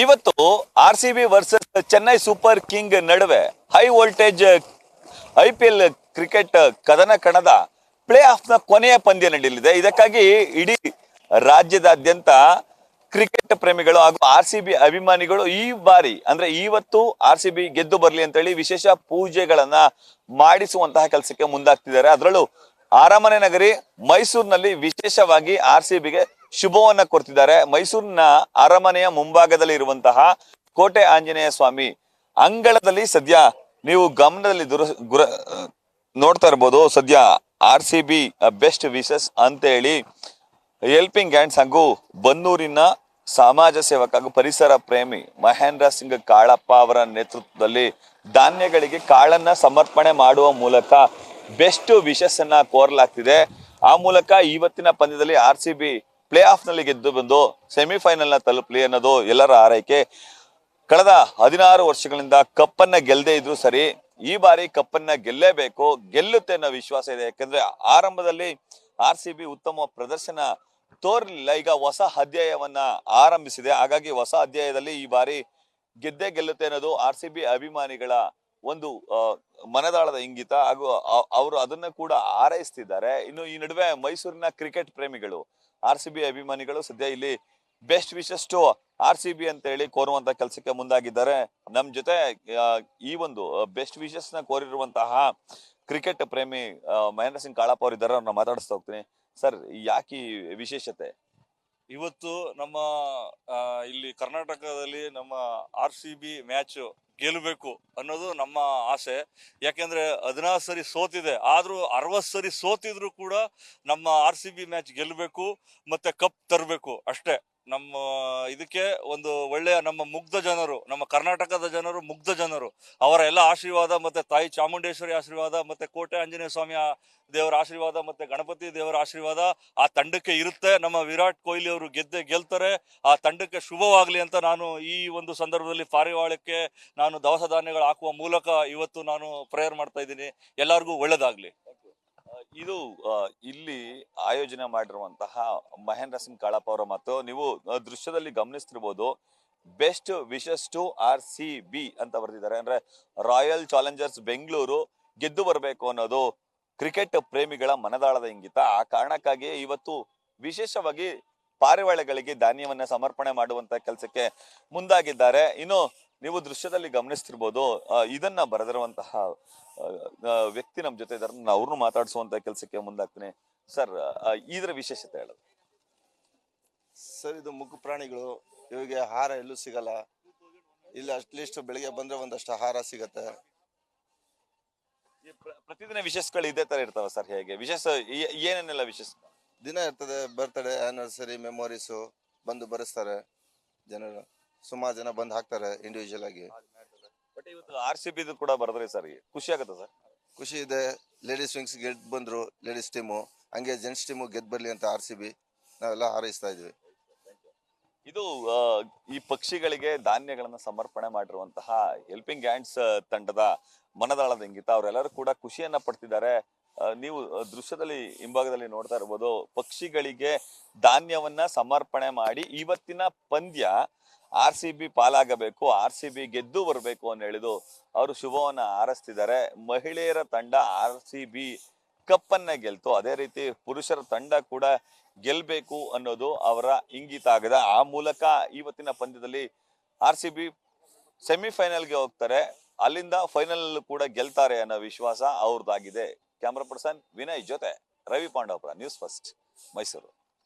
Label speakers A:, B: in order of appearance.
A: ಇವತ್ತು R C B versus Chennai super king ನಡುವೆ high voltage I P L cricket ಕದನ ಕಣದ play ಆಫ್ನ ಕೊನೆಯ ಪಂದ್ಯ ನಡೆಯಲಿದೆ. ಇದಕ್ಕಾಗಿ ಇಡೀ ರಾಜ್ಯದಾದ್ಯಂತ ಕ್ರಿಕೆಟ್ ಪ್ರೇಮಿಗಳು ಹಾಗೂ ಆರ್ ಸಿ ಬಿ ಅಭಿಮಾನಿಗಳು ಈ ಬಾರಿ, ಅಂದ್ರೆ ಇವತ್ತು ಆರ್ ಸಿ ಬಿ ಗೆದ್ದು ಬರ್ಲಿ ಅಂತೇಳಿ ವಿಶೇಷ ಪೂಜೆಗಳನ್ನ ಮಾಡಿಸುವಂತಹ ಕೆಲಸಕ್ಕೆ ಮುಂದಾಗ್ತಿದ್ದಾರೆ. ಅದರಲ್ಲೂ ಅರಮನೆ ನಗರಿ ಮೈಸೂರಿನಲ್ಲಿ ವಿಶೇಷವಾಗಿ ಆರ್ ಸಿ ಬಿಗೆ ಶುಭವನ್ನ ಕೊಡ್ತಿದ್ದಾರೆ. ಮೈಸೂರಿನ ಅರಮನೆಯ ಮುಂಭಾಗದಲ್ಲಿ ಇರುವಂತಹ ಕೋಟೆ ಆಂಜನೇಯ ಸ್ವಾಮಿ ಅಂಗಳದಲ್ಲಿ ಸದ್ಯ ನೀವು ಗಮನದಲ್ಲಿ ದುರ, ಗುರ, ನೋಡ್ತಾ ಇರ್ಬೋದು. ಸದ್ಯ R C B best wishes ಅಂತ ಹೇಳಿ ಹೆಲ್ಪಿಂಗ್ ಹ್ಯಾಂಡ್ಸ್ ಹಾಗೂ ಬನ್ನೂರಿನ ಸಮಾಜ ಸೇವಕ ಹಾಗೂ ಪರಿಸರ ಪ್ರೇಮಿ ಮಹೇಂದ್ರ ಸಿಂಗ್ ಕಾಳಪ್ಪ ಅವರ ನೇತೃತ್ವದಲ್ಲಿ ಧಾನ್ಯಗಳಿಗೆ ಕಾಳನ್ನ ಸಮರ್ಪಣೆ ಮಾಡುವ ಮೂಲಕ ಬೆಸ್ಟ್ ವಿಶಸ್ ಅನ್ನ ಕೋರಲಾಗ್ತಿದೆ. ಆ ಮೂಲಕ ಇವತ್ತಿನ ಪಂದ್ಯದಲ್ಲಿ ಆರ್ ಸಿ ಬಿ ಪ್ಲೇ ಆಫ್ನಲ್ಲಿ ಗೆದ್ದು ಬಂದು ಸೆಮಿಫೈನಲ್ನ ತಲುಪಲಿ ಅನ್ನೋದು ಎಲ್ಲರ ಆರೈಕೆ ಕಳೆದ ಹದಿನಾರು ವರ್ಷಗಳಿಂದ ಕಪ್ಪನ್ನ ಗೆಲ್ಲದೆ ಇದ್ರು ಸರಿ, ಈ ಬಾರಿ ಕಪ್ಪನ್ನ ಗೆಲ್ಲೇಬೇಕು, ಗೆಲ್ಲುತ್ತೆ ಅನ್ನೋ ವಿಶ್ವಾಸ ಇದೆ. ಯಾಕಂದ್ರೆ ಆರಂಭದಲ್ಲಿ ಆರ್ ಉತ್ತಮ ಪ್ರದರ್ಶನ ತೋರ್ಲಿಲ್ಲ. ಈಗ ಹೊಸ ಅಧ್ಯಾಯವನ್ನ ಆರಂಭಿಸಿದೆ. ಹಾಗಾಗಿ ಹೊಸ ಅಧ್ಯಾಯದಲ್ಲಿ ಈ ಬಾರಿ ಗೆದ್ದೇ ಗೆಲ್ಲುತ್ತೆ ಅನ್ನೋದು ಆರ್ ಅಭಿಮಾನಿಗಳ ಒಂದು ಮನದಾಳದ ಇಂಗಿತ. ಹಾಗೂ ಅವರು ಅದನ್ನ ಕೂಡ ಆರೈಸ್ತಿದ್ದಾರೆ ಇನ್ನು ಈ ನಡುವೆ ಮೈಸೂರಿನ ಕ್ರಿಕೆಟ್ ಪ್ರೇಮಿಗಳು ಆರ್ ಸಿ ಬಿ ಅಭಿಮಾನಿಗಳು ಸದ್ಯ ಇಲ್ಲಿ best wishes to R C B ಅಂತ ಹೇಳಿ ಕೋರುವಂತ ಕೆಲಸಕ್ಕೆ ಮುಂದಾಗಿದ್ದಾರೆ. ನಮ್ ಜೊತೆ ಈ ಒಂದು ಬೆಸ್ಟ್ ವಿಶಸ್ನ ಕೋರಿರುವಂತಹ ಕ್ರಿಕೆಟ್ ಪ್ರೇಮಿ ಮಹೇಂದ್ರ ಸಿಂಗ್ ಕಾಳಪ್ಪ ಅವರು ಇದ್ದಾರೆ, ಅವ್ರನ್ನ ಮಾತಾಡಿಸ್ತಾ ಹೋಗ್ತೀನಿ. ಸರ್, ಯಾಕೆ ವಿಶೇಷತೆ?
B: ಇವತ್ತು ನಮ್ಮ ಇಲ್ಲಿ ಕರ್ನಾಟಕದಲ್ಲಿ ನಮ್ಮ ಆರ್ ಸಿ ಬಿ ಮ್ಯಾಚ್ ಗೆಲ್ಲಬೇಕು ಅನ್ನೋದು ನಮ್ಮ ಆಸೆ. ಯಾಕೆಂದ್ರೆ ಹದಿನಾರು ಸರಿ ಸೋತಿದೆ. ಆದರೂ ಅರವತ್ತು ಸರಿ ಸೋತಿದ್ರು ಕೂಡ ನಮ್ಮ ಆರ್ ಸಿ ಬಿ ಮ್ಯಾಚ್ ಗೆಲ್ಲಬೇಕು ಮತ್ತೆ ಕಪ್ ತರಬೇಕು ಅಷ್ಟೇ. ನಮ್ಮ ಇದಕ್ಕೆ ಒಂದು ಒಳ್ಳೆಯ ನಮ್ಮ ಮುಗ್ಧ ಜನರು, ನಮ್ಮ ಕರ್ನಾಟಕದ ಜನರು ಮುಗ್ಧ ಜನರು. ಅವರ ಎಲ್ಲ ಆಶೀರ್ವಾದ ಮತ್ತೆ ತಾಯಿ ಚಾಮುಂಡೇಶ್ವರಿ ಆಶೀರ್ವಾದ ಮತ್ತೆ ಕೋಟೆ ಆಂಜನೇಯ ಸ್ವಾಮಿಯ ದೇವರ ಆಶೀರ್ವಾದ ಮತ್ತೆ ಗಣಪತಿ ದೇವರ ಆಶೀರ್ವಾದ ಆ ತಂಡಕ್ಕೆ ಇರುತ್ತೆ. ನಮ್ಮ ವಿರಾಟ್ ಕೊಹ್ಲಿ ಅವರು ಗೆದ್ದೆ ಗೆಲ್ತಾರೆ. ಆ ತಂಡಕ್ಕೆ ಶುಭವಾಗಲಿ ಅಂತ ನಾನು ಈ ಒಂದು ಸಂದರ್ಭದಲ್ಲಿ ಪಾರಿವಾಳಕ್ಕೆ ನಾನು ದವಸ ಧಾನ್ಯಗಳು ಹಾಕುವ ಮೂಲಕ ಇವತ್ತು ನಾನು ಪ್ರೇಯರ್ ಮಾಡ್ತಾ ಇದ್ದೀನಿ. ಎಲ್ಲರಿಗೂ ಒಳ್ಳೇದಾಗ್ಲಿ.
A: ಇದು ಇಲ್ಲಿ ಆಯೋಜನೆ ಮಾಡಿರುವಂತಹ ಮಹೇಂದ್ರ ಸಿಂಗ್ ಕಾಳಪ್ಪ ಅವರ ಮತ್ತು ನೀವು ದೃಶ್ಯದಲ್ಲಿ ಗಮನಿಸ್ತಿರ್ಬೋದು, best wishes to R C B ಅಂತ ಬರೆದಿದ್ದಾರೆ. ಅಂದ್ರೆ ರಾಯಲ್ ಚಾಲೆಂಜರ್ಸ್ ಬೆಂಗಳೂರು ಗೆದ್ದು ಬರಬೇಕು ಅನ್ನೋದು ಕ್ರಿಕೆಟ್ ಪ್ರೇಮಿಗಳ ಮನದಾಳದ ಇಂಗಿತ. ಆ ಕಾರಣಕ್ಕಾಗಿ ಇವತ್ತು ವಿಶೇಷವಾಗಿ ಪಾರಿವಾಳಗಳಿಗೆ ಧಾನ್ಯವನ್ನ ಸಮರ್ಪಣೆ ಮಾಡುವಂತ ಕೆಲಸಕ್ಕೆ ಮುಂದಾಗಿದ್ದಾರೆ. ಇನ್ನು ನೀವು ದೃಶ್ಯದಲ್ಲಿ ಗಮನಿಸ್ತಿರ್ಬೋದು ಇದನ್ನ ಬರೆದಿರುವಂತಹ ವ್ಯಕ್ತಿ ನಮ್ಮ ಜೊತೆ ಇದ್ದಾರೆ ನಾನು ಅವ್ರನ್ನು ಮಾತಾಡಿಸುವಂತ ಕೆಲಸಕ್ಕೆ ಮುಂದಾಗ್ತೀನಿ. ಸರ್ ಇದ್ರ ವಿಶೇಷತೆ ಹೇಳೋದು.
C: ಸರ್ ಇದು ಮುಖ ಪ್ರಾಣಿಗಳು ಇವಿಗೆ ಆಹಾರ ಎಲ್ಲೂ ಸಿಗಲ್ಲ. ಇಲ್ಲಿ ಅಟ್ಲೀಸ್ಟ್ ಬೆಳಿಗ್ಗೆ ಬಂದ್ರೆ ಒಂದಷ್ಟು ಆಹಾರ ಸಿಗತ್ತೆ.
A: ಈ ಪ್ರತಿದಿನ ವಿಶೇಷಗಳು ಇದೇ ತರ ಇರ್ತಾವ ಸರ್ ಹೇಗೆ? ವಿಶೇಷ ಏನೇನೆಲ್ಲ ವಿಶೇಷ?
C: ದಿನ ಇರ್ತದೆ ಬರ್ತಡೇ ಆನಿವರ್ಸರಿ ಮೆಮೊರೀಸು ಬಂದು ಬರೆಸ್ತಾರೆ ಜನರು. ಸುಮಾರು ಜನ ಬಂದ್ ಹಾಕ್ತಾರೆ ಇಂಡಿವಿಜುವಲ್ ಆಗಿ.
A: ಬಟ್ ಇವತ್ತು ಆರ್ ಸಿ ಬಿ ಕೂಡ ಬರದ್ರಿ ಸರ್ ಖುಷಿ ಆಗುತ್ತೆ ಸರ್?
C: ಖುಷಿ ಇದೆ. ಲೇಡೀಸ್ ವಿಂಗ್ಸ್ ಗೆದ್ದು ಬಂದ್ರು ಲೇಡೀಸ್ ಟೀಮು ಹಂಗೆ ಜೆಂಟ್ಸ್ ಟೀಮು ಗೆದ್ದು ಬರ್ಲಿ ಅಂತ ಆರ್ ಸಿ ಬಿ ನಾವೆಲ್ಲ ಹಾರೈಸ್ತಾ ಇದ್ವಿ.
A: ಇದು ಈ ಪಕ್ಷಿಗಳಿಗೆ ಧಾನ್ಯಗಳನ್ನ ಸಮರ್ಪಣೆ ಮಾಡಿರುವಂತಹ ಹೆಲ್ಪಿಂಗ್ ಹ್ಯಾಂಡ್ಸ್ ತಂಡದ ಮನದಾಳದ ಇಂಗಿತ. ಅವರೆಲ್ಲರೂ ಕೂಡ ಖುಷಿಯನ್ನ ಪಡ್ತಿದ್ದಾರೆ. ನೀವು ದೃಶ್ಯದಲ್ಲಿ ಹಿಂಭಾಗದಲ್ಲಿ ನೋಡ್ತಾ ಇರ್ಬೋದು ಪಕ್ಷಿಗಳಿಗೆ ಧಾನ್ಯವನ್ನ ಸಮರ್ಪಣೆ ಮಾಡಿ ಇವತ್ತಿನ ಪಂದ್ಯ ಆರ್ ಸಿ ಬಿ ಪಾಲಾಗಬೇಕು, ಆರ್ ಸಿ ಬಿ ಗೆದ್ದು ಬರಬೇಕು ಅಂತ ಹೇಳಿದು ಅವರು ಶುಭವನ್ನ ಹಾರಿಸ್ತಿದ್ದಾರೆ ಮಹಿಳೆಯರ ತಂಡ ಆರ್ ಸಿ ಬಿ ಕಪ್ಪನ್ನ ಗೆಲ್ತು. ಅದೇ ರೀತಿ ಪುರುಷರ ತಂಡ ಕೂಡ ಗೆಲ್ಬೇಕು ಅನ್ನೋದು ಅವರ ಇಂಗಿತ ಆಗಿದೆ. ಆ ಮೂಲಕ ಇವತ್ತಿನ ಪಂದ್ಯದಲ್ಲಿ ಆರ್ ಸಿ ಬಿ ಸೆಮಿಫೈನಲ್ಗೆ ಹೋಗ್ತಾರೆ. ಅಲ್ಲಿಂದ ಫೈನಲ್ ಕೂಡ ಗೆಲ್ತಾರೆ ಅನ್ನೋ ವಿಶ್ವಾಸ ಅವ್ರದ್ದಾಗಿದೆ. ಕ್ಯಾಮ್ರಾ ಪರ್ಸನ್ ವಿನಯ್ ಜೊತೆ ರವಿ ಪಾಂಡವಪುರ, ನ್ಯೂಸ್ ಫಸ್ಟ್, ಮೈಸೂರು.